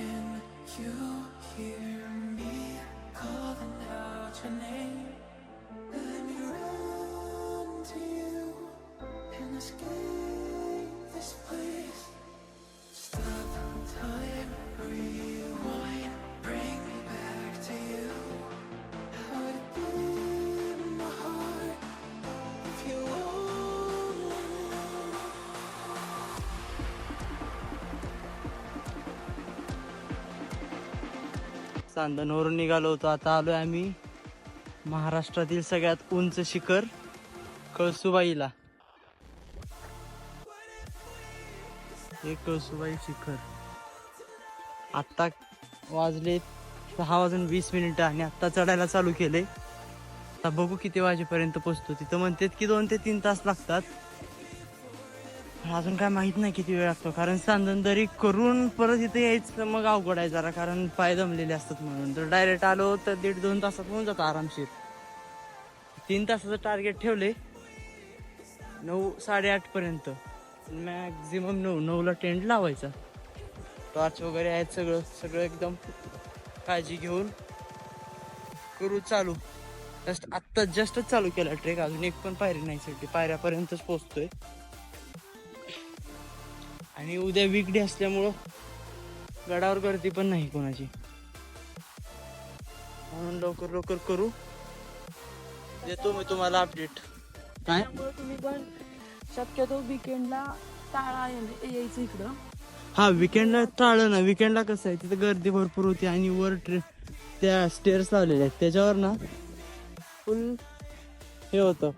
Can you hear me calling out your name? Let me run to you and escape this place. चांदणवरून निघालो होतो. आता आलोय आम्ही महाराष्ट्रातील सगळ्यात उंच शिखर कळसुबाईला. हे कळसुबाई शिखर. आत्ता वाजले सहा वाजून वीस मिनिटं आणि आत्ता चढायला चालू केले आता बघू किती वाजेपर्यंत पोचतो. तिथं म्हणतात की दोन ते तीन तास लागतात. अजून काय माहीत नाही किती वेळ लागतो. कारण सांदनदरी करून परत इथे यायचं मग अवघड आहे जरा कारण पाय दमलेले असतात म्हणून. तर डायरेक्ट आलो तर दीड दोन तासात होऊन जातो आरामशीर. तीन तासाचं टार्गेट ठेवले. नऊ साडेआठ पर्यंत. मॅक्झिमम नऊ नऊला टेंट लावायचा. टॉर्च वगैरे आहेत सगळं सगळं एकदम काळजी घेऊन करू चालू. जस्ट आत्ता जस्टच चालू केला ट्रेक अजून. एक पण पायरी नाही सगळी पायऱ्यापर्यंतच पोचतोय आणि उद्या वीकडे असल्यामुळं गडावर गर्दी पण नाही कोणाची. म्हणून लवकर लवकर करू. देतो मी तुम्हाला अपडेट काय? त्यामुळे तुम्ही पण शक्यतो विकेंडला टाळा या- यायचं इकडं. हा विकेंडला टाळलं ना. विकेंडला कसं आहे तिथं गर्दी भरपूर होती आणि वर ट्रे त्या स्टेअर्स लावलेल्या आहेत. त्याच्यावर ना फुल हे होतं.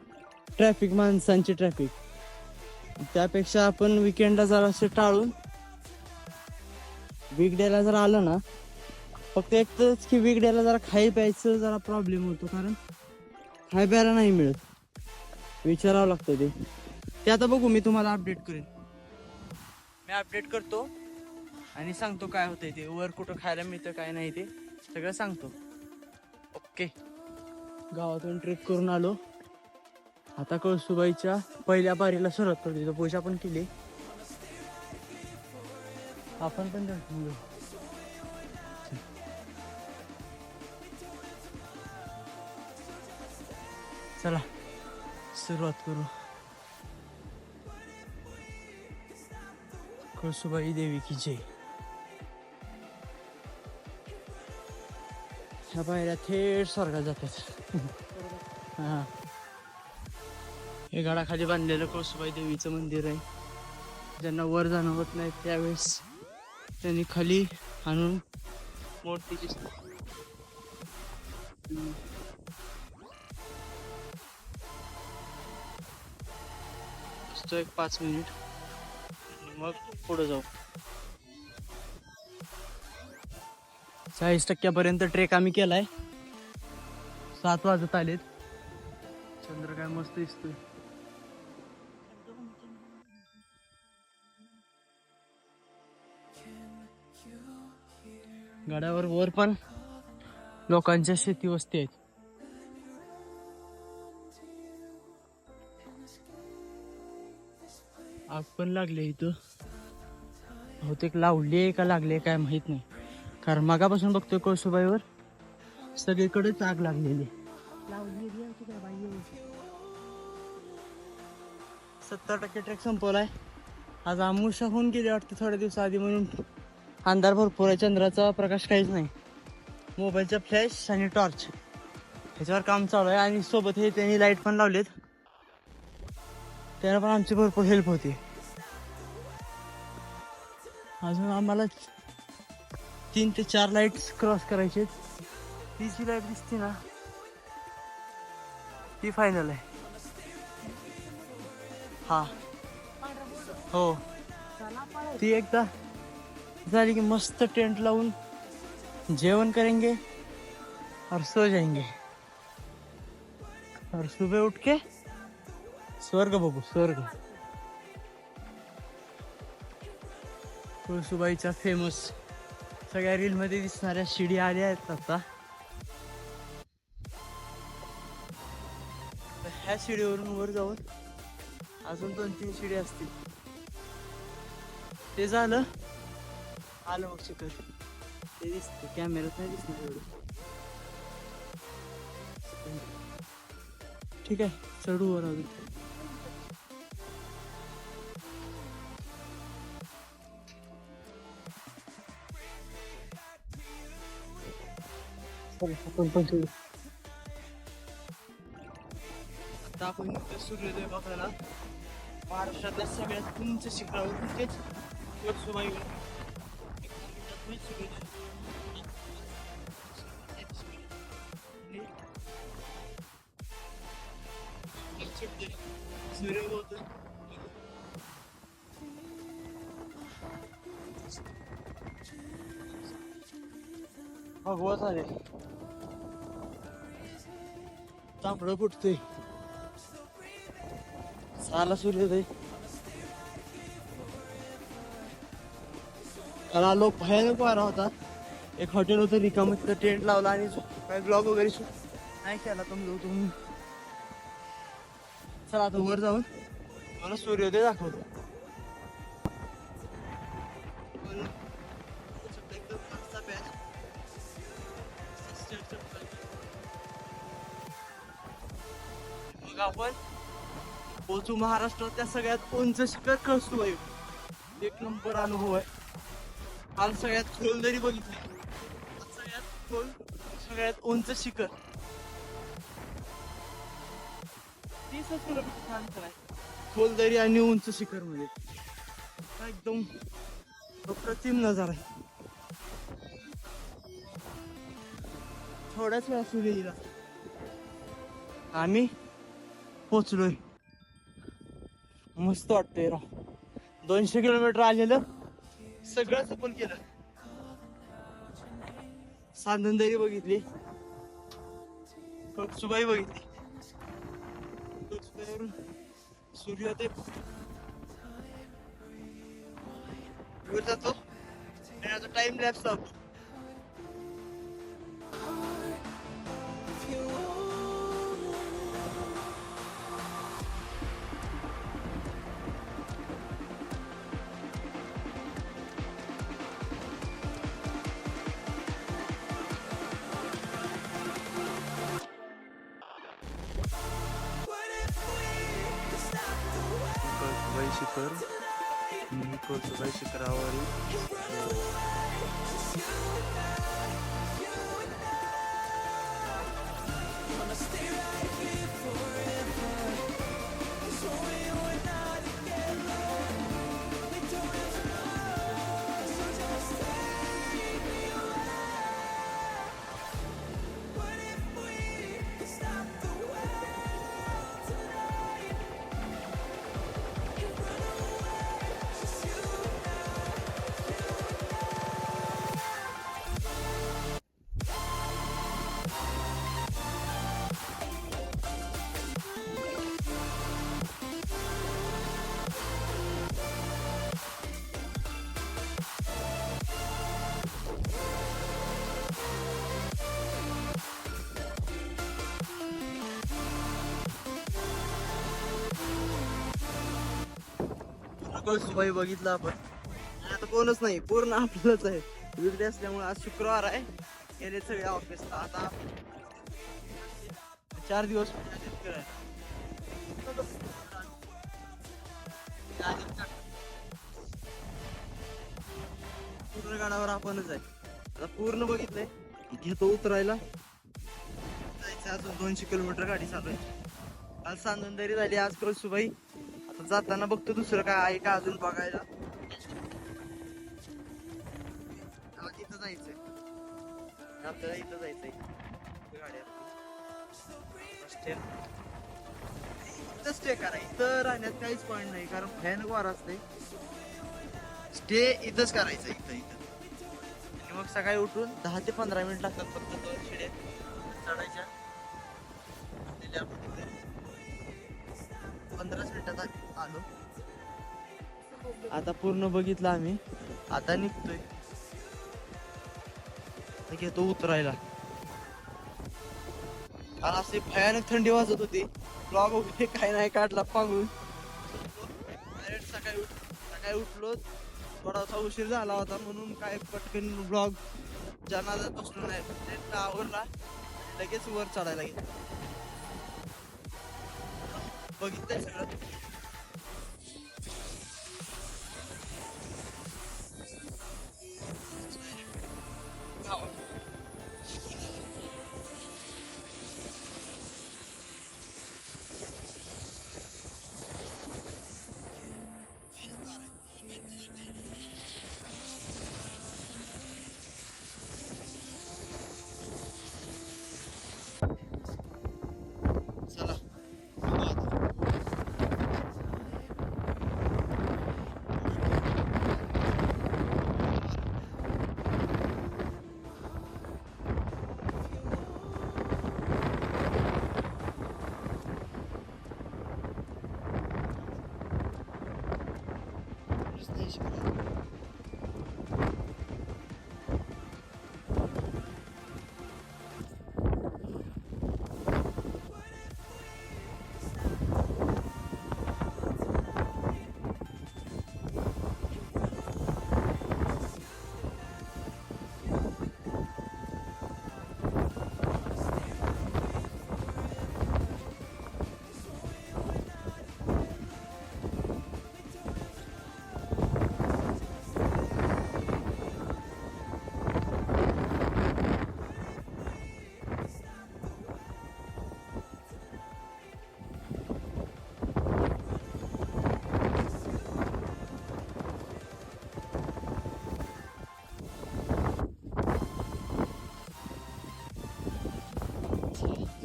ट्रॅफिक माणसांची ट्रॅफिक त्यापेक्षा आपण विकेंडला जरा असे टाळून वीकडेला जर आलं ना फक्त एकच की वीकडेला जरा खाई प्यायचं जरा प्रॉब्लेम होतो कारण खाय प्यायला नाही मिळत. विचारावं लागतं ते. ते आता बघू मी तुम्हाला अपडेट करेन. मी अपडेट करतो आणि सांगतो काय होतंय ते. वर कुठं खायला मिळतं काय नाही ते सगळं सांगतो. ओके गावातून ट्रिप करून आलो. आता कळसुबाईच्या पहिल्या बारीला सुरुवात करतो. तिथं पूजा पण केली. आपण पण जाऊ. चला सुरुवात करू. कळसुबाई देवी की जय. ह्या पायऱ्या थेट स्वर्गात जातात. हा. हे गडाखाली बांधलेलं कळसुबाई देवीचं मंदिर आहे. ज्यांना वर जाणं होत नाही त्यावेळेस त्यांनी खाली आणून मूर्तीची हम्म. एक पाच मिनिट. मग पुढे जाऊ. चाळीस टक्क्यापर्यंत ट्रेक आम्ही केलाय. सात वाजत आलेत. चंद्र काय मस्त दिसतोय. गडावर वर पण लोकांच्या शेती वस्ती आहेत. आग पण लागले इथं. बहुतेक लावली का लागले काय माहीत नाही. कारण मागापासून बघतोय कळसुबाईवर सगळीकडेच आग लागलेली. सत्तर टक्के ट्रॅक संपवलाय. आज आमुषा होऊन गेली वाटते थोड्या दिवसाआधी म्हणून. अंधार भरपूर आहे चंद्राचा प्रकाश काहीच नाही. मोबाईलचा फ्लॅश आणि टॉर्च. ह्याच्यावर काम चालू आहे आणि सोबत हे त्यांनी लाइट पण लावलेत. त्याला पण आमची भरपूर हेल्प होती. अजून आम्हाला तीन ते चार लाइट क्रॉस करायचे ती जी लाइट दिसते ना ती फायनल आहे. हा. हो. ती एकदा झाली की मस्त टेंट लावून जेवण करेंगे और सो जाएंगे. और सुबह उठ के स्वर्ग बघू स्वर्ग. तुळसुबाईचा फेमस सगळ्या रील मध्ये दिसणाऱ्या शिडी आल्या आहेत आता. ह्या शिडीवरून वर जाऊन अजून दोन तीन शिडी असतील. ते झालं. आलं मग शिखर ते दिसते कॅमेऱ्यात नाही दिसणार एवढं ठीक आहे चढू वर अजून आपण पण चढू आता आपण सूर्योदय बघायला महाराष्ट्रातल्या सगळ्यात उंच शिखरावर तेच होतं भगवा झाले तांबडं फुटते साला सूर्योदय मला लोक भयानक वारा होता. एक हॉटेल होतं रिकामं तिथं टेंट लावला आणि ब्लॉग वगैरे नाही केला तुम तुम्ही. चला आता वर जाऊन. मला सूर्योदय दाखवतो. मग आपण पोचू महाराष्ट्रातल्या सगळ्यात उंच शिखर कळसू एक नंबर अनुभव आहे. आम्ही सगळ्यात खोल दरी बघितली सगळ्यात खोल सगळ्यात उंच शिखर. तीसच किलोमीटर अंतर आहे खोल दरी आणि उंच शिखरमध्ये हा एकदम अप्रतिम नजारा आहे. थोड्याच वेळा सूर्य येईल आम्ही पोचलोय. मस्त वाटतंय राव. दोनशे किलोमीटर आलेलं. सगळंच आपण केलं. सांदनदरी बघितली. कळसुबाई बघितली. कळसुबाईवरून सूर्योदय वर जातो. आणि आता टाइम लॅप्स लावतो. मी कळसुबाई शिखरावर कळसुबाई बघितलं आपण. आता कोणच नाही पूर्ण आपलंच आहे. विकडे असल्यामुळे आज शुक्रवार आहे. गेले सगळे ऑफिसला आता चार दिवस पूर्ण गाडावर आपणच आहे. आता पूर्ण बघितलंय. घेतो उतरायला. जायचं अजून दोनशे किलोमीटर गाडी चालू आहे काल सांदनदरी झाली आज कळसुबाई. आता जाताना बघतो दुसरं काय आहे का अजून बघायला. तिथं जायचंय. आपल्याला इथं जायचंय. गाडी स्टे करा. इथं राहण्यात काहीच पॉईंट नाही कारण फॅन वार असते स्टे इथंच करायचं इथं इथं. आणि मग सकाळी उठून दहा ते पंधरा मिनिट लागतात फक्त दोन शिड्या चढायच्या. पंधराच मिनिटात आलो. आता पूर्ण बघितलं आम्ही. आता निघतोय. घेतो उतरायला. काल असे भयानक थंडी वाजत होती. ब्लॉग वगैरे काय नाही काढला पांगून सकाळी उठ सकाळी उठलो. थोडासा उशीर झाला होता म्हणून काय पटकन ब्लॉग जनाचा बसलो नाही आवरला लगेच वर चढायला गेला. बघितलंय सगळं. здесь.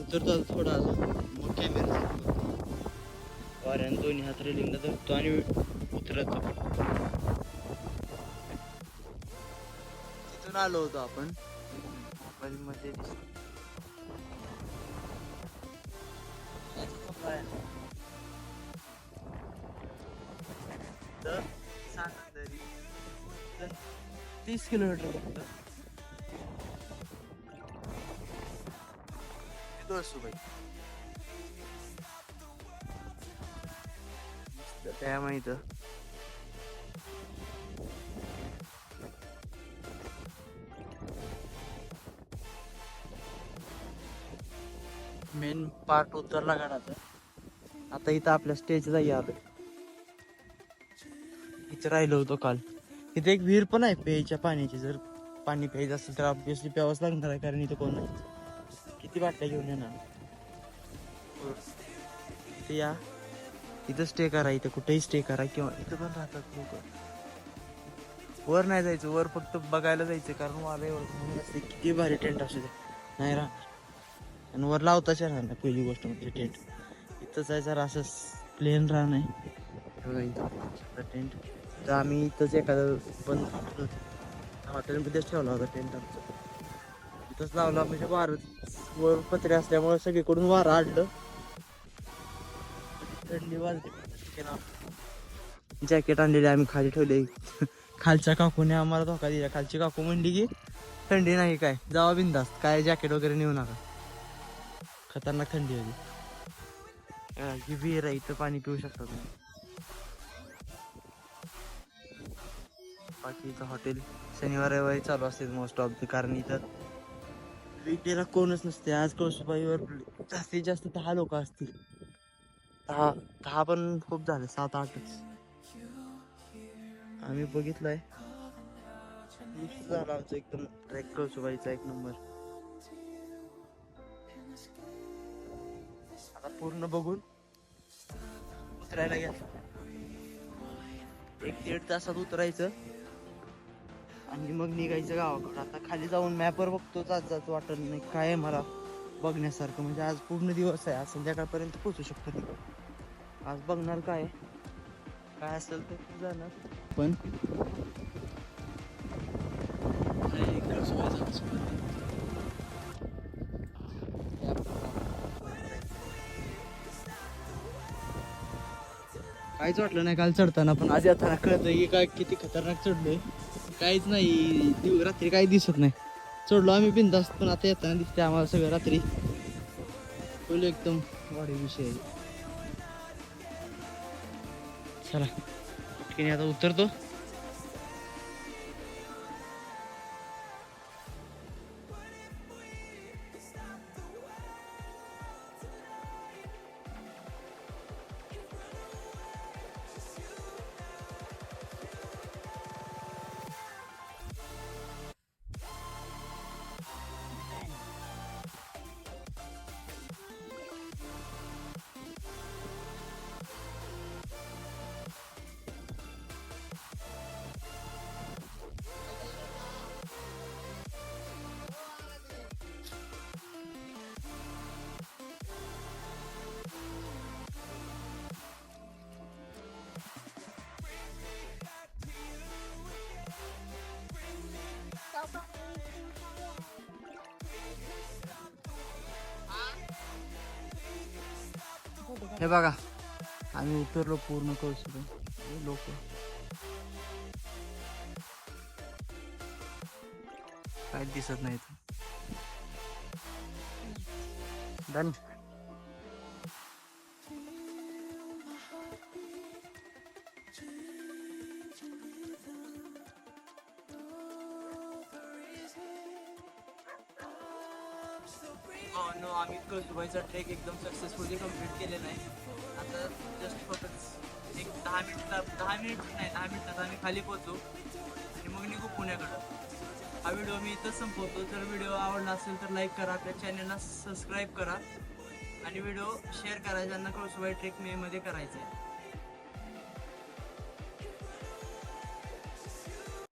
उतरतो आता थोडा अजून. मग कॅमेरा वाऱ्यानं दोन्ही हात रेलिंगला धरतो आणि उतरतो तिथून आलो होतो आपण. मोबाईल मध्ये दिसत. तर सांगा तरी तर तीस किलोमीटर फक्त. असतो बाई त्या माहीत? मेन पार्ट उतरला गाडाचा आता इथं आपल्या स्टेजला आलोय इथं राहिलो होतो काल. इथे एक विहीर पण आहे प्यायच्या पाण्याची. जर पाणी प्यायचं असेल तर ऑब्विसली प्यावंच लागणार आहे कारण इथं कोण नाही. किती बाटल्या घेऊन येणार? ते या इथं स्टे करा इथं कुठेही स्टे करा किंवा इथं पण राहतात लोक. वर नाही जायचं वर फक्त बघायला जायचं कारण वाऱ्यावर एवढं असते किती भारी टेंट असू दे नाही राहणार आणि वर लावताच राहणार नाही पहिली गोष्ट म्हणजे टेंट इथं जायचं असं प्लेन राह नाही टेंट तर आम्ही इथंच एखादं बंद हॉटेलमध्येच ठेवला होता टेंट आमचं. इथंच लावला. म्हणजे वारं वर पत्रे असल्यामुळे सगळीकडून वारं आडलं. थंडी वाजली. जॅकेट आणलेले आम्ही खाली ठेवले. खालच्या काकूने आम्हाला धोका दिला. खालची काकू म्हणली की थंडी नाही काय? जावा बिंदास. काय जॅकेट वगैरे नेऊ नका. खतरनाक थंडी होती. अं, ही विहीर आहे इथं पाणी पिऊ शकता तुम्ही. बाकी इथं हॉटेल शनिवार रविवारी चालू असते मोस्ट ऑफ द कारण इथं वीकडेला कोणच नसते. आज कळसुबाईवर जास्तीत जास्त दहा लोक असतील. दहा दहा पण खूप झाले सात आठच. आम्ही बघितलंय. झाला आमचा एकदम ट्रॅक कळसुबाईचा एक नंबर. आता पूर्ण बघून उतरायला घ्या एक दीड तासात उतरायचं. आणि मग निघायचं गावाकडं. आता खाली जाऊन मॅपवर बघतो जात जात वाटत नाही. काय आहे मला बघण्यासारखं? म्हणजे आज पूर्ण दिवस आहे. आज संध्याकाळपर्यंत पोचू शकतो तिकडं. आज बघणार काय काय असेल ते जाणार. पण? काहीच वाटलं नाही काल चढताना पण आज येताना कळतं की काय किती खतरनाक चढलोय. काहीच नाही. दिव रात्री काही दिसत नाही. चढलो आम्ही बिंदास्त पण आता येताना दिसते आम्हाला सगळं रात्री. बोलू एकदम वाढी विषय चला आता उतरतो. हे बघा आम्ही उतरलो पूर्ण कळसुबाई लोक. काय दिसत नाही डन नो आम्ही कळसुबाईचा ट्रेक एकदम सक्सेसफुली कंप्लीट केलेला आहे. आता जस्ट फक्त एक दहा मिनिट दहा मिनिट नाही दहा मिनिटात आम्ही खाली पोहोचू आणि मग निघू पुण्याकडं. हा व्हिडिओ मी इथंच संपवतो. जर व्हिडिओ आवडला असेल तर लाईक करा आपल्या चॅनलला सबस्क्राईब करा आणि व्हिडिओ शेअर करा ज्यांना कळसुबाई ट्रेक मेमध्ये करायचं आहे